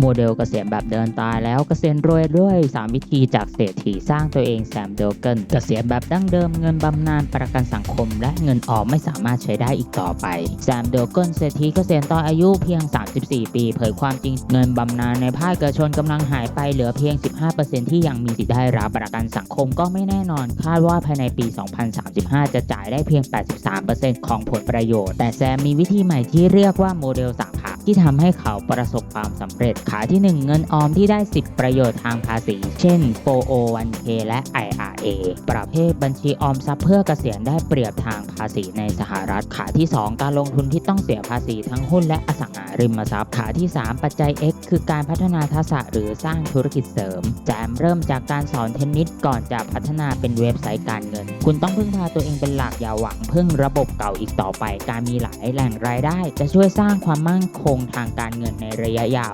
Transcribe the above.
โมเดลเกษียณแบบเดินตายแล้วเกษียณรวยด้วย 3 วิธีจากเศรษฐีสร้างตัวเองแซมเดลเกิลเกษียณแบบดั้งเดิมเงินบำนาญประกันสังคม และเงินออมไม่สามารถใช้ได้อีกต่อไปแซมเดลเกิลเศรษฐีเกษียณตอนอายุเพียง 34 ปี เผยความจริงเงินบำนาญในภาคเอกชนกำลังหายไปเหลือเพียง 15%ที่ยังมีสิทธิ์ได้รับประกันสังคมก็ไม่แน่นอน คาดว่าภายในปี 2035 จะจ่ายได้เพียง 83%ของผลประโยชน์ แต่แซมมีวิธีใหม่ที่เรียกว่าโมเดลสาม ที่ทำให้เขาประสบความสำเร็จขาที่ 1 เงินออมที่ได้สิทธิประโยชน์ทางภาษี เช่น 401k และ IRA ประเภทบัญชีออมทรัพย์เพื่อเกษียณได้เปรียบทางภาษีในสหรัฐ ขาที่ 2 การลงทุนที่ต้องเสียภาษีทั้งหุ้นและอสังหาริมทรัพย์ ขาที่ 3 ปัจจัย X คือการพัฒนาทักษะหรือสร้างธุรกิจเสริม แจมเริ่มจากการสอนเทนนิสก่อนจะพัฒนาเป็นเว็บไซต์การเงิน คุณต้องพึ่งพาตัวเองเป็นหลักอย่าหวังพึ่งระบบเก่าอีกต่อไป การมีหลายแหล่งรายได้ จะช่วยสร้างความมั่นคงทางการเงินในระยะยาว